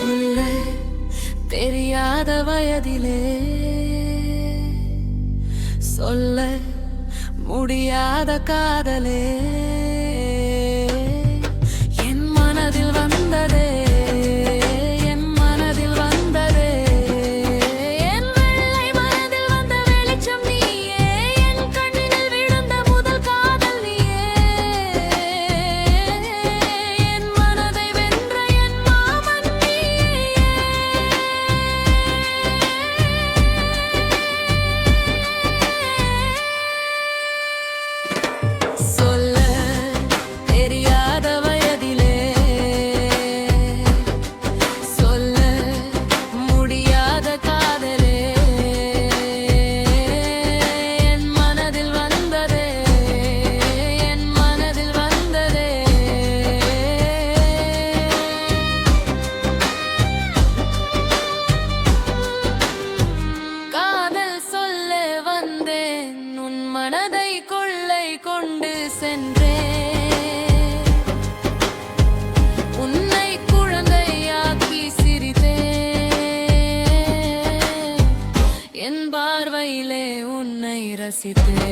சொல்ல தெரியாத வயதிலே. சொல்ல முடியாத காதலே. கொண்டு சென்றே உன்னை குழந்தையாக்கி சிரித்தே என் பார்வையிலே உன்னை ரசித்தே